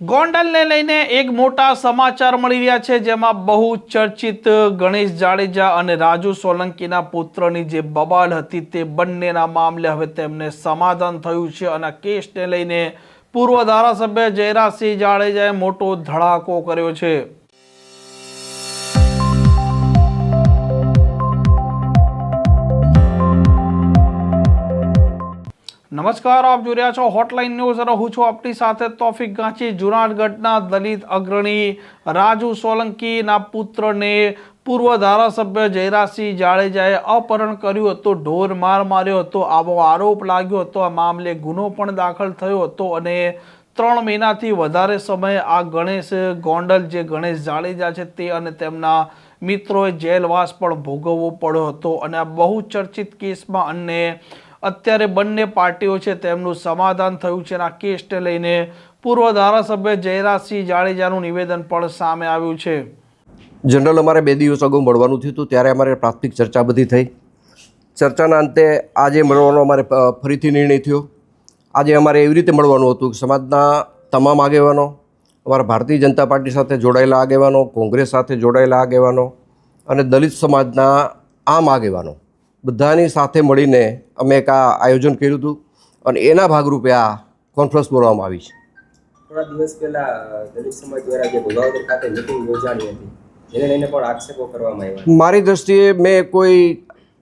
ગોંડલને લઈને એક મોટા સમાચાર મળી રહ્યા છે, જેમાં બહુ ચર્ચિત ગણેશ જાડેજા અને રાજુ સોલંકીના પુત્રની જે બબાલ હતી તે બંનેના મામલે હવે તેમને સમાધાન થયું છે અને કેસને લઈને પૂર્વ ધારાસભ્ય જયરાજસિંહ જાડેજાએ મોટો ધડાકો કર્યો છે. નમસ્કાર, આપ જોઈ રહ્યા છો હોટલાઇન ન્યૂઝ અને હું છું આપની સાથે તોફિક ગાંચી જુનાગઢના દલિત અગ્રણી રાજુ સોલંકીના પુત્રને પૂર્વ ધારાસભ્ય જયરાજસિંહ જાડેજાએ અપહરણ કર્યું હતું, ઢોર માર માર્યો હતો, આવો આરોપ લાગ્યો હતો, આ મામલે ગુનો પણ દાખલ થયો હતો અને ત્રણ મહિનાથી વધારે સમય આ ગણેશ ગોંડલ, જે ગણેશ જાડેજા છે તે અને તેમના મિત્રોએ જેલવાસ પણ ભોગવવો પડ્યો હતો. અને આ બહુ ચર્ચિત કેસમાં અને અત્યારે બંને પાર્ટીઓ છે તેમનું સમાધાન થયું છે અને આ કેસને લઈને પૂર્વ ધારાસભ્ય જયરાજસિંહ જાડેજાનું નિવેદન પણ સામે આવ્યું છે. જનરલ, અમારે બે દિવસ અગાઉ મળવાનું થયું હતું, ત્યારે અમારે પ્રાથમિક ચર્ચા બધી થઈ. ચર્ચાના અંતે આજે મળવાનો અમારે ફરીથી નિર્ણય થયો. આજે અમારે એવી રીતે મળવાનું હતું કે સમાજના તમામ આગેવાનો, અમારા ભારતીય જનતા પાર્ટી સાથે જોડાયેલા આગેવાનો, કોંગ્રેસ સાથે જોડાયેલા આગેવાનો અને દલિત સમાજના આમ આગેવાનો બધાની સાથે મળીને અમે એક આ આયોજન કર્યું હતું અને એના ભાગરૂપે આ કોન્ફરન્સ બોલાવવામાં આવી છે. થોડા દિવસ પહેલા દલિત સમાજ દ્વારા જે ભોગાવદર ખાતે મિટિંગ યોજાણી હતી એને લઈને પણ આક્ષેપો કરવામાં આવ્યા મારી દ્રષ્ટિએ મેં કોઈ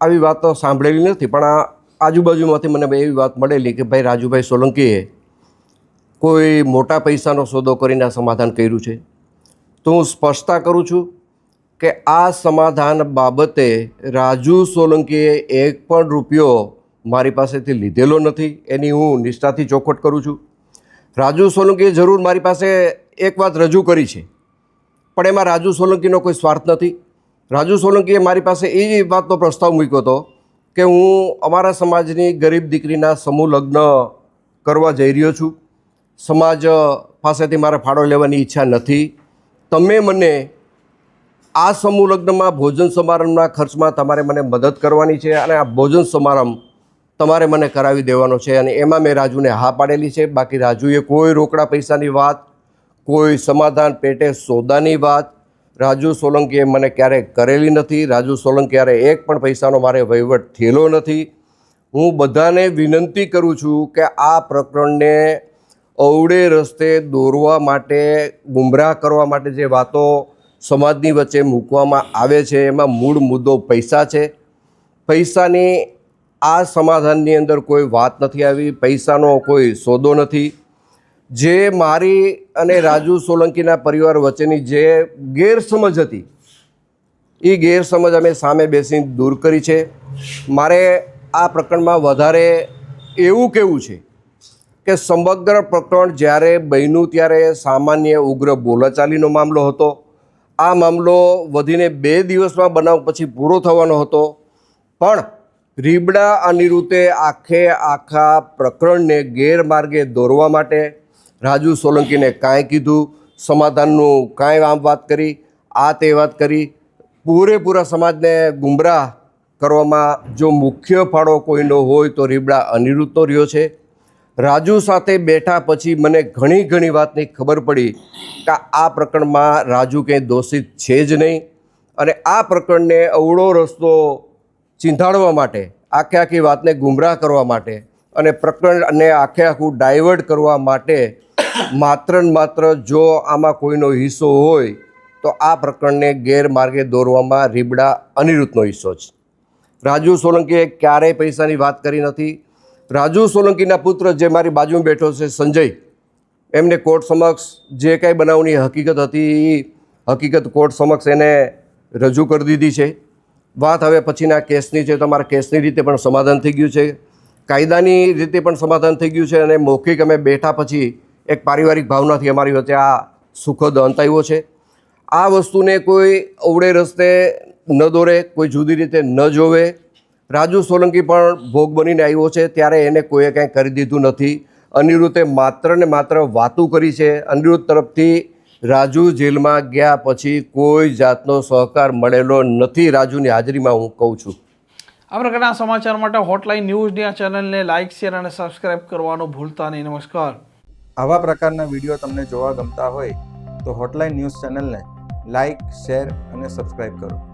આવી વાત તો સાંભળેલી નથી પણ આ આજુબાજુમાંથી મને એવી વાત મળેલી કે ભાઈ રાજુભાઈ સોલંકીએ કોઈ મોટા પૈસાનો સોદો કરીને આ સમાધાન કર્યું છે. તો હું સ્પષ્ટતા કરું છું કે આ સમાધાન બાબતે રાજુ સોલંકીએ એક પણ રૂપિયો મારી પાસેથી લીધેલો નથી. એની હું નિષ્ઠાથી ચોખવટ કરું છું. રાજુ સોલંકીએ જરૂર મારી પાસે એક વાત રજૂ કરી છે. પણ એમાં રાજુ સોલંકીનો કોઈ સ્વાર્થ નથી. રાજુ સોલંકીએ મારી પાસે એ વાતનો પ્રસ્તાવ મૂક્યો હતો કે હું અમારા સમાજની ગરીબ દીકરીના સમૂહ લગ્ન કરવા જઈ રહ્યો છું. સમાજ પાસેથી મારે ફાળો લેવાની ઈચ્છા નથી. તમે મને આ સમૂહ લગ્નમાં ભોજન સમારંભના ખર્ચમાં તમારે મને મદદ કરવાની છે અને આ ભોજન સમારંભ તમારે મને કરાવી દેવાનો છે અને એમાં મેં રાજુને હા પાડેલી છે. બાકી રાજુએ કોઈ રોકડા પૈસાની વાત, કોઈ સમાધાન પેટે સોદાની વાત, રાજુ સોલંકીએ મને ક્યારેય કરેલી નથી. રાજુ સોલંકી ક્યારે એક પણ પૈસાનો મારે વહીવટ થયેલો નથી. હું બધાને વિનંતી કરું છું કે આ પ્રકરણને અવળે રસ્તે દોરવા માટે, ગુમરાહ કરવા માટે જે વાતો સમાજની વચ્ચે મૂકવામાં આવે છે. એમાં મૂળ મુદ્દો પૈસા છે. પૈસાની આ સમાધાનની અંદર કોઈ વાત નથી આવી. પૈસાનો કોઈ સોદો નથી. જે મારી અને રાજુ સોલંકીના પરિવાર વચ્ચેની જે ગેરસમજ હતી એ ગેરસમજ અમે સામે બેસીને દૂર કરી છે. મારે આ પ્રકરણમાં વધારે એવું કહેવું છે કે સમગ્ર પ્રકરણ જ્યારે બન્યું ત્યારે સામાન્ય ઉગ્ર બોલાચાલીનો મામલો હતો. આ મામલો વધીને બે દિવસમાં બનાવ પછી પૂરો થવાનો હતો. પણ રીબડા અનિરુદ્ધે આખે આખા પ્રકરણને ગેરમાર્ગે દોરવા માટે રાજુ સોલંકીને કાંઈ કીધું, સમાધાનનું કાંઈ આમ વાત કરી, આ તે વાત કરી. પૂરેપૂરા સમાજને ગુમરાહ કરવામાં જો મુખ્ય ફાળો કોઈનો હોય તો રીબડા અનિરુદ્ધનો રહ્યો છે. રાજુ સાથે બેઠા પછી મને ઘણી ઘણી વાતની ખબર પડી કે આ પ્રકરણમાં રાજુ કંઈ દોષિત છે જ નહીં અને આ પ્રકરણને અવળો રસ્તો ચીંધાડવા માટે, આખે આખી વાતને ગુમરાહ કરવા માટે અને પ્રકરણને આખે આખું ડાયવર્ટ કરવા માટે માત્ર ને માત્ર જો આમાં કોઈનો હિસ્સો હોય તો આ પ્રકરણને ગેરમાર્ગે દોરવામાં રીબડા અનિરુદ્ધનો હિસ્સો છે. રાજુ સોલંકીએ ક્યારેય પૈસાની વાત કરી નથી. રાજુ સોલંકીના પુત્ર જે મારી બાજુમાં બેઠો છે, સંજય, એમને કોર્ટ સમક્ષ જે કાંઈ બનાવની હકીકત હતી એ હકીકત કોર્ટ સમક્ષ એને રજૂ કરી દીધી છે. વાત હવે પછીના કેસની છે, તમારા કેસની રીતે પણ સમાધાન થઈ ગયું છે. કાયદાની રીતે પણ સમાધાન થઈ ગયું છે અને મૌખિક અમે બેઠા પછી એક પારિવારિક ભાવનાથી અમારી વચ્ચે આ સુખદ અંત આવ્યો છે. આ વસ્તુને કોઈ અવળે રસ્તે ન દોરે, કોઈ જુદી રીતે ન જોવે. રાજુ સોલંકી પણ ભોગ બનીને આવ્યો છે ત્યારે એને કોઈએ કાંઈ કરી દીધું નથી. અનિરુદ્ધે માત્ર ને માત્ર વાતો કરી છે. અનિરુદ્ધ તરફથી રાજુ જેલમાં ગયા પછી કોઈ જાતનો સહકાર મળેલો નથી. રાજુની હાજરીમાં હું કહું છું. આ પ્રકારના સમાચાર માટે હોટલાઇન ન્યૂઝની આ ચેનલને લાઇક શેર અને સબસ્ક્રાઇબ કરવાનું ભૂલતા નહીં. નમસ્કાર. આવા પ્રકારના વીડિયો તમને જોવા ગમતા હોય તો હોટલાઇન ન્યૂઝ ચેનલને લાઇક શેર અને સબસ્ક્રાઇબ કરો.